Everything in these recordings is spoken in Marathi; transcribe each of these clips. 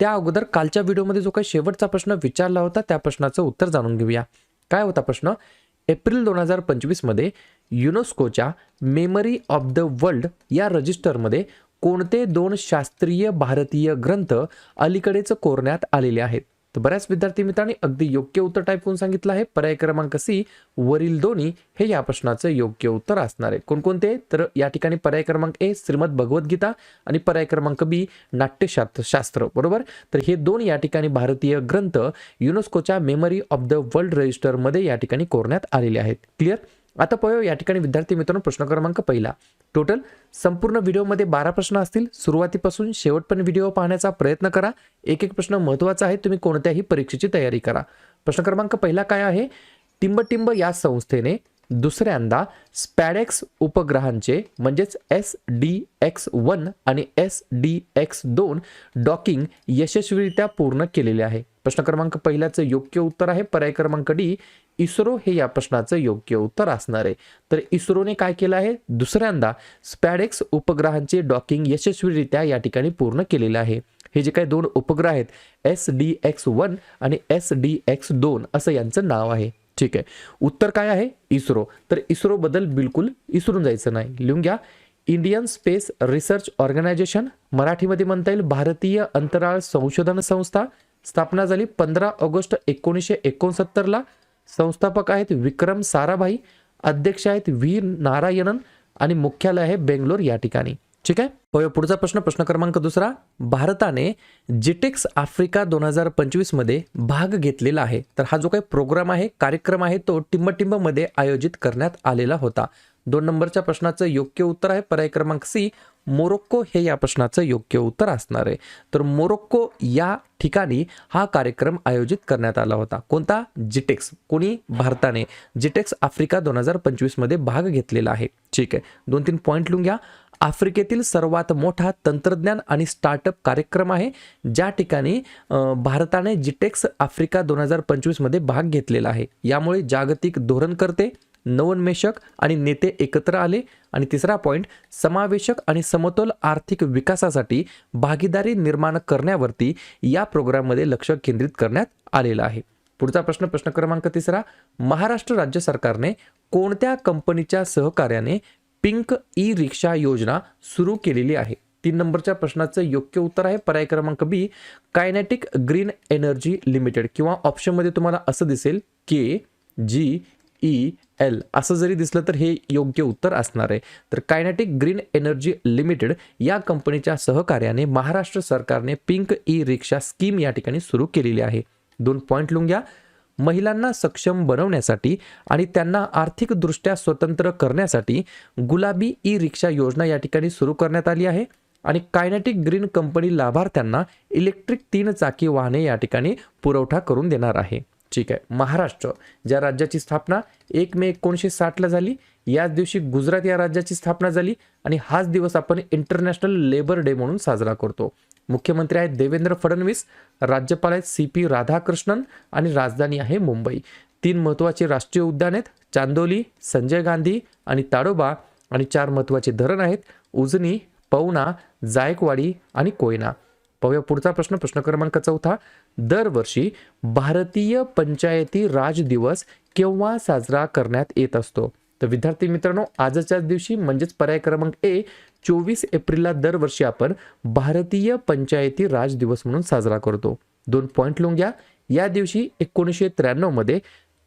त्या अगोदर कालच्या व्हिडिओमध्ये जो काही शेवटचा प्रश्न विचारला होता त्या प्रश्नाचं उत्तर जाणून घेऊया. काय होता प्रश्न? एप्रिल दोन हजार पंचवीसमध्ये युनेस्कोच्या मेमरी ऑफ द वर्ल्ड या रजिस्टरमध्ये कोणते दोन शास्त्रीय भारतीय ग्रंथ अलीकडेच कोरण्यात आलेले आहेत? तर बऱ्याच विद्यार्थी मित्रांनी अगदी योग्य उत्तर टाईप करून सांगितलं आहे. पर्याय क्रमांक सी वरील दोन्ही हे या प्रश्नाचं योग्य उत्तर असणार आहे. कोणकोणते? तर या ठिकाणी पर्याय क्रमांक ए श्रीमद भगवद्गीता आणि पर्याय क्रमांक बी नाट्यशास्त्र शास्त्र. बरोबर? तर हे दोन या ठिकाणी भारतीय ग्रंथ युनेस्कोच्या मेमरी ऑफ द वर्ल्ड रजिस्टरमध्ये या ठिकाणी कोरण्यात आलेले आहेत. क्लिअर आता पाहूया या ठिकाणी विद्यार्थी मित्रांनो प्रश्न क्रमांक पहिला. टोटल संपूर्ण व्हिडिओमध्ये बारा प्रश्न असतील. सुरुवातीपासून शेवटपर्यंत व्हिडिओ पाहण्याचा प्रयत्न करा. एक एक प्रश्न महत्त्वाचा आहे. तुम्ही कोणत्याही परीक्षेची तयारी करा. प्रश्न क्रमांक पहिला काय आहे? टिंबटिंब या संस्थेने दुसऱ्यांदा स्पॅडेक्स उपग्रहांचे म्हणजेच एस डी एक्स वन आणि एस डी एक्स दोन डॉकिंग यशस्वीरित्या पूर्ण केलेले आहे. प्रश्न क्रमांक पहिल्याचं योग्य उत्तर आहे. पर्याय क्रमांक डी इस्रो हे या प्रश्नाचं योग्य उत्तर असणार आहे. तर इस्रोने काय केलं आहे? दुसऱ्यांदा स्पॅडेक्स उपग्रहांचे डॉकिंग यशस्वीरित्या या ठिकाणी पूर्ण केलेलं आहे. हे जे काही दोन उपग्रह आहेत एस डी एक्स वन आणि एस डी एक्स दोन असं यांचं नाव आहे. ठीक आहे. उत्तर काय आहे? इस्रो. तर इस्रो बद्दल बिलकुल इसरून जायचं नाही. लिहून घ्या. इंडियन स्पेस रिसर्च ऑर्गनायझेशन मराठीमध्ये म्हणता येईल भारतीय अंतराळ संशोधन संस्था. स्थापना झाली पंधरा ऑगस्ट एकोणीसशे एकोणसत्तरला. संस्थापक आहेत विक्रम साराभाई. अध्यक्ष आहेत व्ही नारायणन. आणि मुख्यालय आहे बेंगलोर या ठिकाणी. ठीक आहे? पुढचा प्रश्न. प्रश्न क्रमांक दुसरा. भारताने जिटेक्स आफ्रिका दोन हजार पंचवीसमध्ये भाग घेतलेला आहे. तर हा जो काही प्रोग्राम आहे कार्यक्रम आहे तो टिंबटिंबमध्ये आयोजित करण्यात आलेला होता. दोन नंबरच्या प्रश्नाचं योग्य उत्तर आहे. पर्याय क्रमांक सी मोरोक्को हे या प्रश्नाचं योग्य उत्तर असणार आहे. तर मोरोक्को या ठिकाणी हा कार्यक्रम आयोजित करण्यात आला होता. कोणता? जिटेक्स. कोणी? भारताने. जिटेक्स आफ्रिका दोन हजार पंचवीसमध्ये भाग घेतलेला आहे. ठीक आहे. दोन तीन पॉईंट लिहून घ्या. आफ्रिकेतील सर्वात मोठा तंत्रज्ञान आणि स्टार्टअप कार्यक्रम आहे ज्या ठिकाणी भारताने जिटेक्स आफ्रिका दोन हजार पंचवीसमध्ये भाग घेतलेला आहे. यामुळे जागतिक धोरणकर्ते नवोन्मेषक आणि नेते एकत्र आले. आणि तिसरा पॉईंट समावेशक आणि समतोल आर्थिक विकासासाठी भागीदारी निर्माण करण्यावरती या प्रोग्राममध्ये लक्ष केंद्रित करण्यात आलेलं आहे. पुढचा प्रश्न प्रश्न क्रमांक तिसरा महाराष्ट्र राज्य सरकारने कोणत्या कंपनीच्या सहकार्याने पिंक ई रिक्षा योजना सुरू केलेली आहे? तीन नंबरच्या प्रश्नाचं योग्य उत्तर आहे. पर्याय क्रमांक B Kinetic Green Energy Limited. किंवा ऑप्शनमध्ये तुम्हाला असं दिसेल K G E, E L असं जरी दिसलं तर हे योग्य उत्तर असणार आहे. तर कायनॅटिक ग्रीन एनर्जी लिमिटेड या कंपनीच्या सहकार्याने महाराष्ट्र सरकारने पिंक ई रिक्षा स्कीम या ठिकाणी सुरू केलेली आहे. दोन पॉईंट लिहून घ्या. महिलांना सक्षम बनवण्यासाठी आणि त्यांना आर्थिकदृष्ट्या स्वतंत्र करण्यासाठी गुलाबी ई रिक्षा योजना या ठिकाणी सुरू करण्यात आली आहे. आणि कायनेटिक ग्रीन कंपनी लाभार्थ्यांना इलेक्ट्रिक तीन चाकी वाहने या ठिकाणी पुरवठा करून देणार आहे. ठीक आहे. महाराष्ट्र ज्या राज्याची स्थापना एक मे एकोणीसशे साठला झाली याच दिवशी गुजरात या राज्याची स्थापना झाली आणि हाच दिवस आपण इंटरनॅशनल लेबर डे म्हणून साजरा करतो. मुख्यमंत्री आहेत देवेंद्र फडणवीस राज्यपाल आहेत सी पी राधाकृष्णन आणि राजधानी आहे मुंबई. तीन महत्त्वाचे राष्ट्रीय उद्यान आहेत चांदोली संजय गांधी आणि ताडोबा आणि चार महत्त्वाचे धरण आहेत उजनी पवना जायकवाडी आणि कोयना. पाहूया. पुढचा प्रश्न प्रश्न क्रमांक चौथा. दरवर्षी भारतीय पंचायती राज दिवस केव्हा साजरा करण्यात येत असतो? तर विद्यार्थी मित्रांनो आजच्याच दिवशी म्हणजेच पर्याय क्रमांक ए चोवीस एप्रिलला दरवर्षी आपण भारतीय पंचायती राज दिवस म्हणून साजरा करतो. दोन पॉईंट लिहून घ्या. या दिवशी एकोणीसशे त्र्याण्णवमध्ये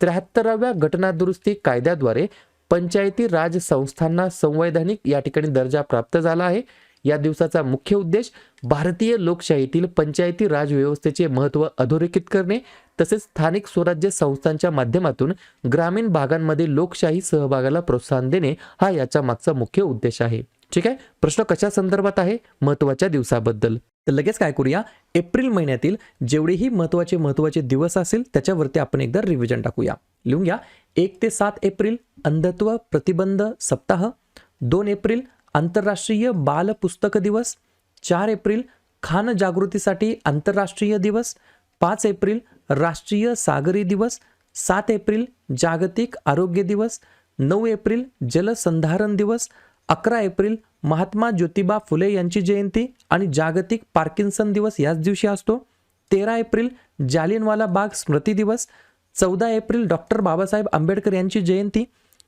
त्र्याहत्तराव्या घटनादुरुस्ती कायद्याद्वारे पंचायती राज संस्थांना संवैधानिक या ठिकाणी दर्जा प्राप्त झाला आहे. या दिवसाचा मुख्य उद्देश भारतीय लोकशाहीतील पंचायती राजव्यवस्थेचे महत्त्व अधोरेखित करणे तसेच स्थानिक स्वराज्य संस्थांच्या माध्यमातून ग्रामीण भागांमध्ये लोकशाही सहभागाला प्रोत्साहन देणे हा याच्या मागचा मुख्य उद्देश आहे. ठीक आहे? प्रश्न कशा संदर्भात आहे? महत्त्वाच्या दिवसाबद्दल. तर लगेच काय करूया? एप्रिल महिन्यातील जेवढेही महत्त्वाचे महत्त्वाचे दिवस असेल त्याच्यावरती आपण एकदा रिव्हिजन टाकूया. लिहून घ्या. एक ते सात एप्रिल अंधत्व प्रतिबंध सप्ताह. दोन एप्रिल आंतरराष्ट्रीय बाल पुस्तक दिवस चार एप्रिल खान जागृतीसाठी आंतरराष्ट्रीय दिवस पाच एप्रिल राष्ट्रीय सागरी दिवस सात एप्रिल जागतिक आरोग्य दिवस नऊ एप्रिल जलसंधारण दिवस अकरा एप्रिल महात्मा ज्योतिबा फुले यांची जयंती आणि जागतिक पार्किन्सन दिवस याच दिवशी असतो. तेरा एप्रिल जालियनवाला बाग स्मृती दिवस चौदा एप्रिल डॉक्टर बाबासाहेब आंबेडकर यांची जयंती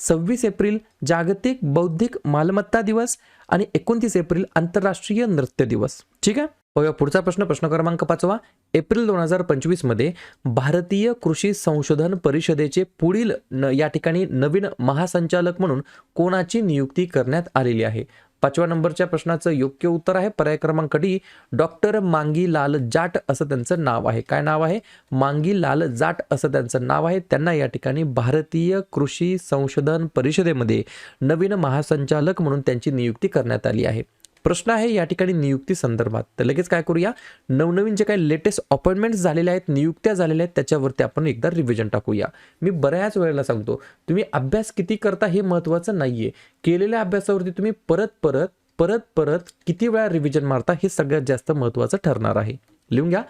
सव्वीस एप्रिल जागतिक बौद्धिक मालमत्ता दिवस आणि एकोणतीस एप्रिल आंतरराष्ट्रीय नृत्य दिवस. ठीक आहे? बघा पुढचा प्रश्न प्रश्न क्रमांक पाचवा. एप्रिल दोन हजार पंचवीसमध्ये भारतीय कृषी संशोधन परिषदेचे पुढील न या ठिकाणी नवीन महासंचालक म्हणून कोणाची नियुक्ती करण्यात आलेली आहे? पाचव्या नंबरच्या प्रश्नाचं योग्य उत्तर आहे. पर्याय क्रमांक डी डॉक्टर मांगी लाल जाट असं त्यांचं नाव आहे. काय नाव आहे? मांगी लाल जाट असं त्यांचं नाव आहे. त्यांना या ठिकाणी भारतीय कृषी संशोधन परिषदेमध्ये नवीन महासंचालक म्हणून त्यांची नियुक्ती करण्यात आली आहे. प्रश्न आहे या ठिकाणी नियुक्ती संदर्भात. तर लगेच काय करूया? नवनवीन जे काही लेटेस्ट अपॉइंटमेंट्स झालेल्या आहेत नियुक्त्या झालेल्या आहेत त्याच्यावरती आपण एकदा रिव्हिजन टाकूया. मी बऱ्याच वेळेला सांगतो तुम्ही अभ्यास किती करता हे महत्त्वाचं नाही आहे केलेल्या अभ्यासावरती तुम्ही परत परत परत परत किती वेळा रिव्हिजन मारता हे सगळ्यात जास्त महत्त्वाचं ठरणार आहे. लिहून घ्या.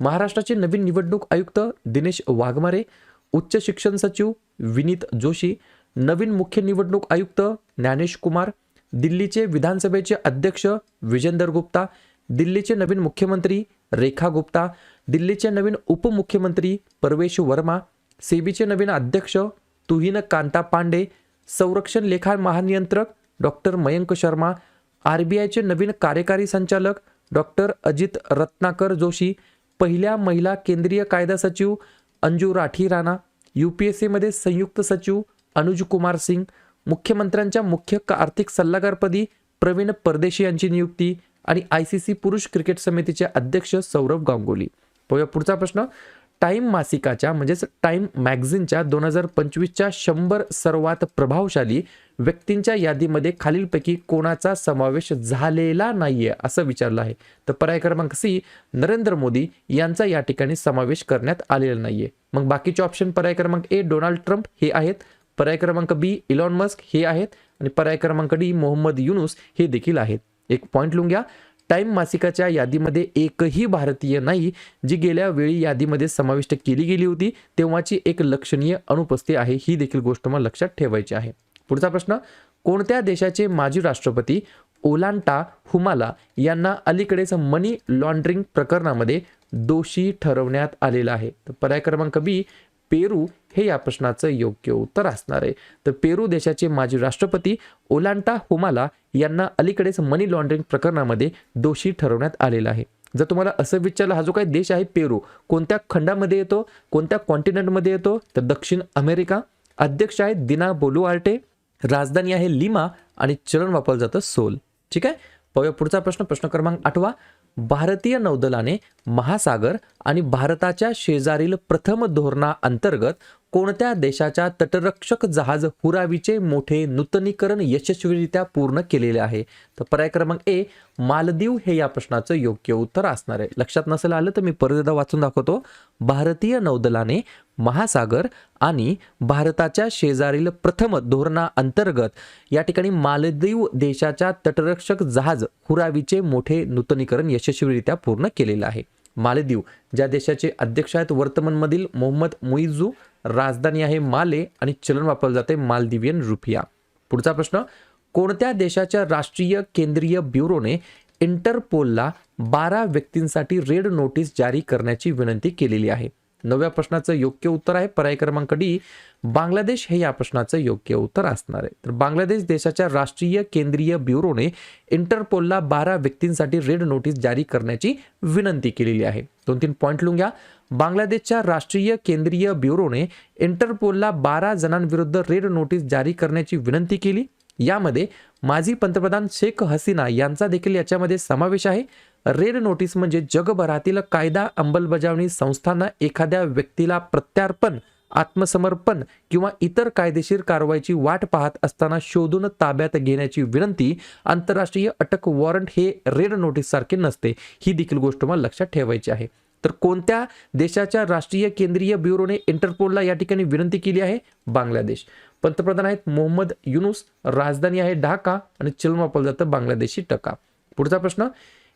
महाराष्ट्राचे नवीन निवडणूक आयुक्त दिनेश वाघमारे उच्च शिक्षण सचिव विनीत जोशी नवीन मुख्य निवडणूक आयुक्त ज्ञानेश कुमार दिल्लीचे विधानसभेचे अध्यक्ष विजेंदर गुप्ता दिल्लीचे नवीन मुख्यमंत्री रेखा गुप्ता दिल्लीचे नवीन उपमुख्यमंत्री परवेश वर्मा सेबीचे नवीन अध्यक्ष तुहिन कांता पांडे संरक्षण लेखा महानियंत्रक doctor Mayank Sharma R B आयचे नवीन कार्यकारी संचालक डॉक्टर अजित रत्नाकर जोशी पहिल्या महिला केंद्रीय कायदा सचिव Anju Rathi Rana U P S सीमध्ये संयुक्त सचिव अनुज कुमार सिंग मुख्यमंत्र्यांच्या मुख्य आर्थिक सल्लागारपदी प्रवीण परदेशी यांची नियुक्ती आणि आय सी सी पुरुष क्रिकेट समितीचे अध्यक्ष सौरभ गांगुली. पाहूया पुढचा प्रश्न. टाइम मासिकाच्या म्हणजेच टाइम मॅगझिनच्या दोन हजार पंचवीसच्या शंभर सर्वात प्रभावशाली व्यक्तींच्या यादीमध्ये खालीलपैकी कोणाचा समावेश झालेला नाहीये असं विचारलं आहे. तर पर्याय क्रमांक सी नरेंद्र मोदी यांचा या ठिकाणी समावेश करण्यात आलेला नाहीये. मग बाकीचे ऑप्शन पर्याय क्रमांक ए डोनाल्ड ट्रम्प हे आहेत. पर्याय क्रमांक बी इलॉन मस्क हे आहेत आणि पर्याय क्रमांक डी मोहम्मद युनुस हे देखील आहेत. एक पॉईंट लिहून घ्या. टाइम मासिकाच्या यादीमध्ये एकही भारतीय नाही जी गेल्या वेळी यादीमध्ये समाविष्ट केली गेली होती तेव्हाची एक लक्षणीय अनुपस्थिती आहे ही देखील गोष्ट मला लक्षात ठेवायची आहे. पुढचा प्रश्न कोणत्या देशाचे माजी राष्ट्रपती ओलांटा हुमाला यांना अलीकडेच मनी लॉन्ड्रिंग प्रकरणामध्ये दोषी ठरवण्यात आलेला आहे? तर पर्याय क्रमांक बी पेरू हे या प्रश्नाचं योग्य उत्तर असणार आहे. तर पेरू देशाचे माजी राष्ट्रपती ओलांटा हुमाला यांना अलीकडेच मनी लॉन्ड्रिंग प्रकरणामध्ये दोषी ठरवण्यात आलेलं आहे. जर तुम्हाला असं विचारलं हा जो काही देश आहे पेरू कोणत्या खंडामध्ये येतो? कोणत्या कॉन्टिनेंटमध्ये येतो? तर दक्षिण अमेरिका अध्यक्ष आहेत दिना बोलुआर्टे राजधानी आहे लिमा आणि चलन वापरलं जातं सोल. ठीक आहे? पाहूया पुढचा प्रश्न प्रश्न क्रमांक आठवा. भारतीय नौदलाने महासागर आणि भारताच्या शेजारील प्रथम धोरणाअंतर्गत कोणत्या देशाच्या तटरक्षक जहाज हुरावीचे मोठे नूतनीकरण यशस्वीरित्या पूर्ण केलेले आहे? तर पर्याय क्रमांक ए मालदीव हे या प्रश्नाचं योग्य उत्तर असणार आहे. लक्षात नसेल आलं तर मी परत एकदा वाचून दाखवतो. भारतीय नौदलाने महासागर आणि भारताच्या शेजारील प्रथम धोरणा अंतर्गत या ठिकाणी मालदीव देशाच्या तटरक्षक जहाज हुरावीचे मोठे नूतनीकरण यशस्वीरित्या पूर्ण केलेलं आहे. मालदीव ज्या देशाचे अध्यक्ष आहेत वर्तमानमधील मोहम्मद मुइझू राजधानी आहे माले आणि चलन वापरलं जाते मालदिवियन रुपिया. पुढचा प्रश्न कोणत्या देशाच्या राष्ट्रीय केंद्रीय ब्युरोने इंटरपोलला बारा व्यक्तींसाठी रेड नोटीस जारी करण्याची विनंती केलेली आहे? नवव्या प्रश्नाचं योग्य उत्तर आहे पर्याय क्रमांक डी बांगलादेश हे या प्रश्नाचं योग्य उत्तर असणार आहे. तर बांगलादेश देशाच्या राष्ट्रीय केंद्रीय ब्युरोने इंटरपोलला बारा व्यक्तींसाठी रेड नोटीस जारी करण्याची विनंती केलेली आहे. दोन तीन पॉईंट लिहून घ्या. बांगलादेशच्या राष्ट्रीय केंद्रीय ब्युरोने इंटरपोलला बारा जणांविरुद्ध रेड नोटीस जारी करण्याची विनंती केली. यामध्ये माजी पंतप्रधान शेख हसीना यांचा देखील याच्यामध्ये समावेश आहे. रेड नोटीस म्हणजे जगभरातील कायदा अंमलबजावणी संस्थांना एखाद्या व्यक्तीला प्रत्यार्पण आत्मसमर्पण किंवा इतर कायदेशीर कारवाईची वाट पाहत असताना शोधून ताब्यात घेण्याची विनंती आंतरराष्ट्रीय अटक वॉरंट हे रेड नोटीस सारखे नसते ही देखील गोष्ट मला लक्षात ठेवायची आहे. तर कोणत्या देशाच्या राष्ट्रीय केंद्रीय ब्युरोने इंटरपोलला या ठिकाणी विनंती केली आहे? बांगलादेश. पंतप्रधान आहेत मोहम्मद युनुस राजधानी आहे ढाका आणि चलन जातं बांगलादेशी टका. पुढचा प्रश्न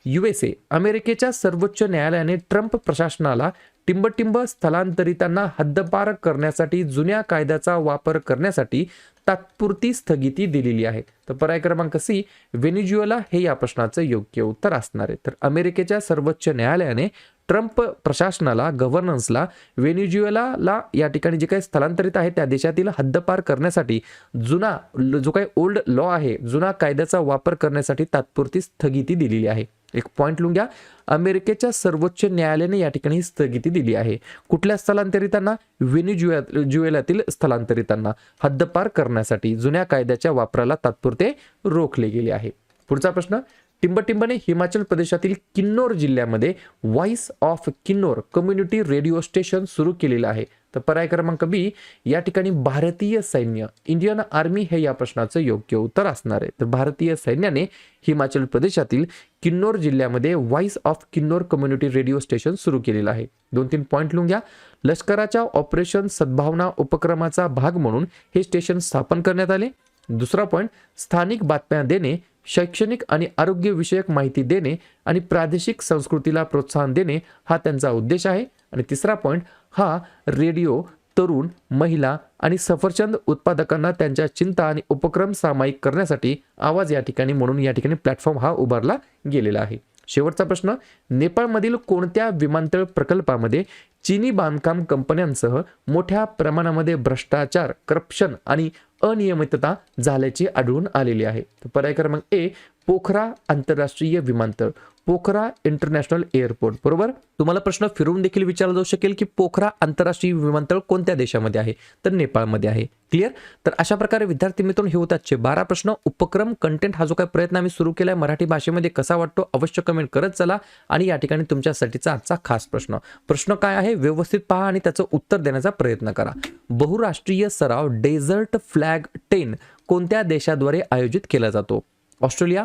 युएसए अमेरिकेच्या सर्वोच्च न्यायालयाने ट्रम्प प्रशासनाला टिंबटिंब स्थलांतरितांना हद्दपार करण्यासाठी जुन्या कायद्याचा वापर करण्यासाठी तात्पुरती स्थगिती दिलेली आहे. तर पर्याय क्रमांक सी व्हेनिज्युएला हे या प्रश्नाचं योग्य उत्तर असणार आहे. तर अमेरिकेच्या सर्वोच्च न्यायालयाने ट्रम्प प्रशासनाला गव्हर्नन्सला व्हेनिज्युएलाला या ठिकाणी जे काही स्थलांतरित आहे त्या देशातील हद्दपार करण्यासाठी जुना जो काही ओल्ड लॉ आहे जुना कायद्याचा वापर करण्यासाठी तात्पुरती स्थगिती दिलेली आहे. एक पॉईंट लिहून घ्या. अमेरिकेच्या सर्वोच्च न्यायालयाने या ठिकाणी ही स्थगिती दिली आहे. कुठल्या स्थलांतरितांना? व्हेनिज्युए ज्युएलातील स्थलांतरितांना हद्दपार करण्यासाठी जुन्या कायद्याच्या वापराला तात्पुरते रोखले गेले आहे. पुढचा प्रश्न टिंबटिंबने हिमाचल प्रदेशातील किन्नौर जिल्ह्यामध्ये voice of Kinnaur community radio station सुरू केलेलं आहे. तर पर्याय क्रमांक बी या ठिकाणी भारतीय सैन्य इंडियन आर्मी हे या प्रश्नाचं योग्य उत्तर असणार आहे. तर भारतीय सैन्याने हिमाचल प्रदेशातील किन्नौर जिल्ह्यामध्ये voice of Kinnaur community radio station सुरू केलेलं आहे. दोन तीन पॉईंट लिहून घ्या. लष्कराच्या ऑपरेशन सद्भावना उपक्रमाचा भाग म्हणून हे स्टेशन स्थापन करण्यात आले. दुसरा पॉईंट स्थानिक बातम्या देणे शैक्षणिक आणि आरोग्यविषयक माहिती देणे आणि प्रादेशिक संस्कृतीला प्रोत्साहन देणे हा त्यांचा उद्देश आहे. आणि तिसरा पॉईंट हा रेडिओ तरुण महिला आणि सफरचंद उत्पादकांना त्यांच्या चिंता आणि उपक्रम सामायिक करण्यासाठी आवाज या ठिकाणी म्हणून या ठिकाणी प्लॅटफॉर्म हा उभारला गेलेला आहे. शेवटचा प्रश्न नेपाळमधील कोणत्या विमानतळ प्रकल्पामध्ये चीनी बांधकाम कंपन्यांसह मोठ्या प्रमाणामध्ये भ्रष्टाचार करप्शन आणि अनियमितता झाल्याची आढळून आलेली आहे? तर पर्याय क्रमांक ए पोखरा आंतरराष्ट्रीय विमानतळ. पोखरा इंटरनॅशनल एअरपोर्ट बरोबर? तुम्हाला प्रश्न फिरून देखील विचारला जाऊ शकेल की पोखरा आंतरराष्ट्रीय विमानतळ कोणत्या देशामध्ये आहे? तर नेपाळमध्ये आहे. क्लिअर तर अशा प्रकारे विद्यार्थी मित्रांनो हे होतातचे बारा प्रश्न. उपक्रम कंटेंट हा जो काही प्रयत्न आम्ही सुरू केला आहे मराठी भाषेमध्ये कसा वाटतो अवश्य कमेंट करत चला आणि या ठिकाणी तुमच्यासाठीचा आजचा खास प्रश्न. प्रश्न काय आहे? व्यवस्थित पहा आणि त्याचं उत्तर देण्याचा प्रयत्न करा. बहुराष्ट्रीय सराव डेझर्ट फ्लॅग टेन कोणत्या देशाद्वारे आयोजित केला जातो? ऑस्ट्रेलिया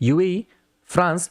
युएई फ्रान्स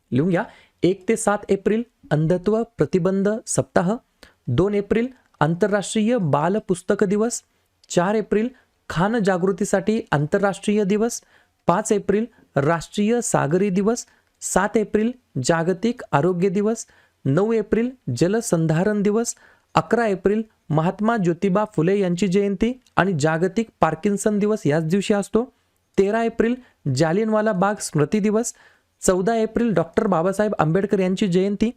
लिहून घ्या एक ते सात एप्रिल अंधत्व प्रतिबंध सप्ताह. दोन एप्रिल आंतरराष्ट्रीय बाल पुस्तक दिवस. चार एप्रिल खान जागृतीसाठी आंतरराष्ट्रीय दिवस. पाच एप्रिल राष्ट्रीय सागरी दिवस. सात एप्रिल जागतिक आरोग्य दिवस. नऊ एप्रिल जलसंधारण दिवस. अकरा एप्रिल महात्मा ज्योतिबा फुले यांची जयंती आणि जागतिक पार्किन्सन दिवस याच दिवशी असतो. तेरा एप्रिल जालियनवाला बाग स्मृती दिवस. चौदा एप्रिल डॉक्टर बाबासाहेब आंबेडकर यांची जयंती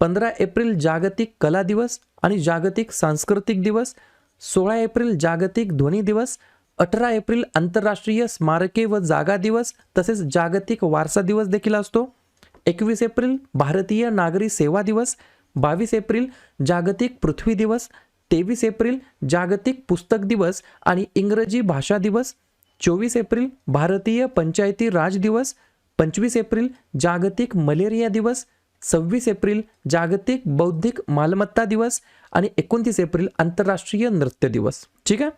पंधरा एप्रिल जागतिक कला दिवस आणि जागतिक सांस्कृतिक दिवस सोळा एप्रिल जागतिक ध्वनी दिवस अठरा एप्रिल आंतरराष्ट्रीय स्मारके व जागा दिवस तसेच जागतिक वारसा दिवस देखील असतो. एकवीस एप्रिल भारतीय नागरी सेवा दिवस बावीस एप्रिल जागतिक पृथ्वी दिवस तेवीस एप्रिल जागतिक पुस्तक दिवस आणि इंग्रजी भाषा दिवस चोवीस एप्रिल भारतीय पंचायती राज दिवस पंचवीस एप्रिल जागतिक मलेरिया दिवस सव्वीस एप्रिल जागतिक बौद्धिक मालमत्ता दिवस आणि एकोणतीस एप्रिल आंतरराष्ट्रीय नृत्य दिवस. ठीक आहे?